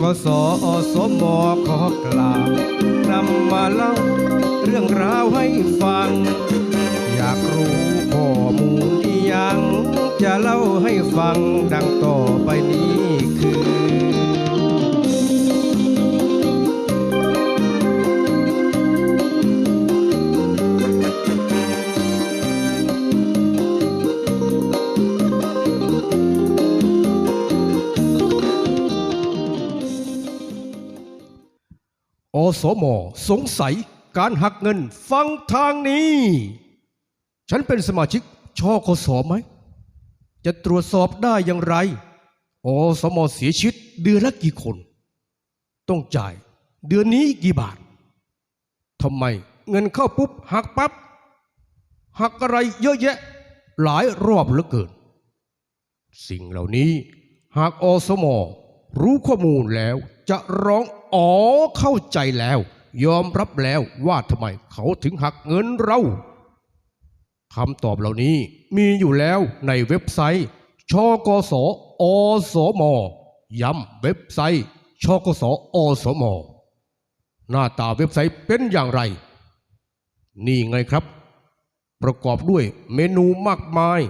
กสอสมขอกล่าวนำมาเล่าเรื่องราวให้ฟัง อยากรู้ข้อมูลที่ยัง จะเล่าให้ฟังดังต่อไปนี้ อสมสงสัยการหักเงินฟังทางนี้ ฉันเป็นสมาชิกชกสอไหม จะตรวจสอบได้อย่างไร อสมเสียชีวิตเดือนละกี่คน ต้องจ่ายเดือนนี้กี่บาททำไมเงินเข้าปุ๊บหักปับ๊บหักอะไรเยอะแยะ หลายรอบเหลือเกิน สิ่งเหล่านี้หากอสมรู้ข้อมูลแล้วจะร้อง อ๋อเข้าใจแล้ว ยอมรับแล้วว่าทำไมเขาถึงหักเงินเราคำตอบเหล่านี้มีอยู่แล้วในเว็บไซต์ชกสอสมย้ำเว็บไซต์ชกสอสมหน้าตาเว็บไซต์เป็นอย่างไร นี่ไงครับ ประกอบด้วยเมนูมากมาย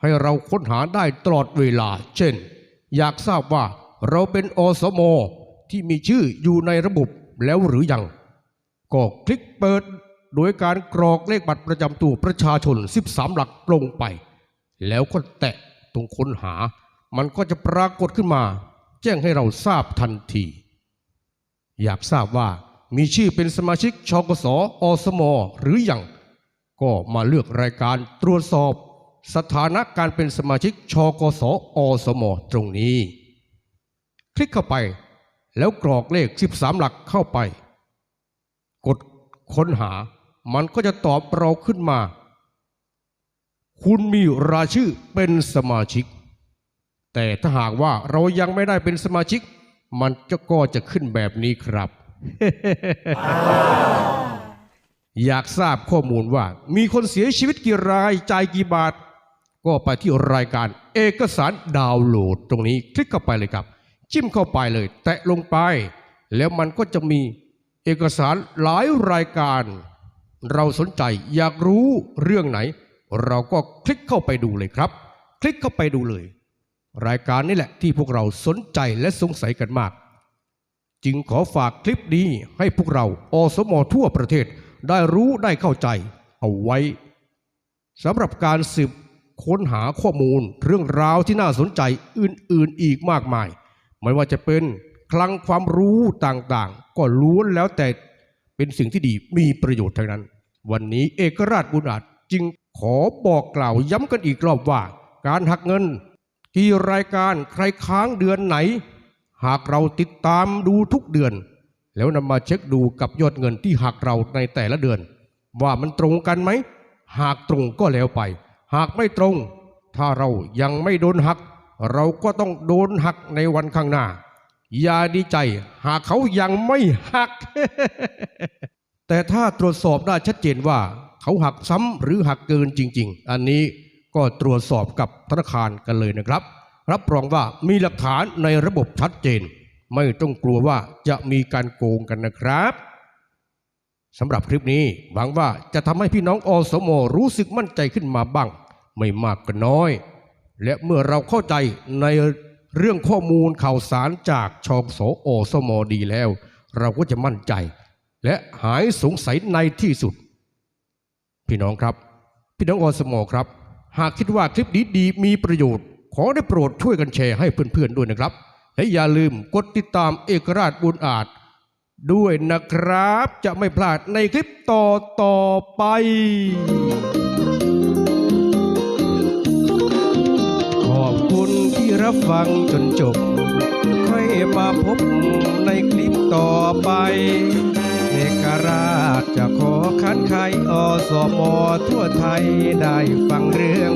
ให้เราค้นหาได้ตลอดเวลา เช่น อยากทราบว่าเราเป็นอสม ที่มีชื่ออยู่ในระบบแล้วหรือยังก็คลิกเปิดโดยการกรอกเลขบัตรประจำตัวประชาชน 13 หลักลงไป แล้วก็แตะตรงค้นหา มันก็จะปรากฏขึ้นมา แจ้งให้เราทราบทันที อยากทราบว่ามีชื่อเป็นสมาชิกชกสอสมหรือยังก็มาเลือกรายการตรวจสอบ สถานะการเป็นสมาชิกชกสอสมตรงนี้ คลิกเข้าไป แล้วกรอกเลข 13 หลักเข้าไป กดค้นหา มันก็จะตอบเราขึ้นมา คุณมีรายชื่อเป็นสมาชิก แต่ถ้าหากว่าเรายังไม่ได้เป็นสมาชิก มันจะก็จะขึ้นแบบนี้ครับ อยากทราบข้อมูลว่า มีคนเสียชีวิตกี่รายจ่ายกี่บาท ก็ไปที่รายการเอกสารดาวน์โหลดตรงนี้คลิกเข้าไปเลยครับ จิ้มเข้าไปเลย แตะลงไป แล้วมันก็จะมีเอกสารหลายรายการ เราสนใจอยากรู้เรื่องไหน เราก็คลิกเข้าไปดูเลยครับ คลิกเข้าไปดูเลย รายการนี้แหละที่พวกเราสนใจและสงสัยกันมาก จึงขอฝากคลิปนี้ให้พวกเราอสมอทั่วประเทศได้รู้ได้เข้าใจเอาไว้สำหรับการสืบค้นหาข้อมูลเรื่องราวที่น่าสนใจอื่นๆอีกมากมาย ไม่ว่าจะเป็นคลังความรู้ต่างๆ ก็ล้วนแล้วแต่เป็นสิ่งที่ดีมีประโยชน์ทั้งนั้น วันนี้เอกราชบุญอาจจึงขอบอกกล่าวย้ำกันอีกรอบว่า การหักเงิน กี่รายการใครค้างเดือนไหน หากเราติดตามดูทุกเดือน แล้วนำมาเช็คดูกับยอดเงินที่หักเราในแต่ละเดือน ว่ามันตรงกันไหม หากตรงก็แล้วไป หากไม่ตรง ถ้าเรายังไม่โดนหัก เราก็ต้องโดนหักในวันข้างหน้า อย่าดีใจ หากเขายังไม่หัก แต่ถ้าตรวจสอบได้ชัดเจนว่า เขาหักซ้ำหรือหักเกินจริง ๆ อันนี้ก็ตรวจสอบกับธนาคารกันเลยนะครับ รับรองว่ามีหลักฐานในระบบชัดเจน ไม่ต้องกลัวว่าจะมีการโกงกันนะครับสำหรับคลิปนี้หวังว่าจะทำให้พี่น้องอสมรู้สึกมั่นใจขึ้นมาบ้าง ไม่มากก็น้อย และเมื่อเราเข้าใจในเรื่องข้อมูลข่าวสารจากชกสอสมดีแล้ว เราก็จะมั่นใจ และหายสงสัยในที่สุด พี่น้องครับ พี่น้องอสมครับ หากคิดว่าคลิปนี้ดีมีประโยชน์ ขอได้โปรดช่วยกันแชร์ให้เพื่อนๆด้วยนะครับ และอย่าลืมกดติดตามเอกราชบุญอาจ ด้วยนะครับจะไม่พลาดในคลิปต่อต่อๆไป รับฟังจนจบ ค่อยมาพบในคลิปต่อไปเอกราชจะขอคัดไขอสมทั่วไทยได้ฟังเรื่อง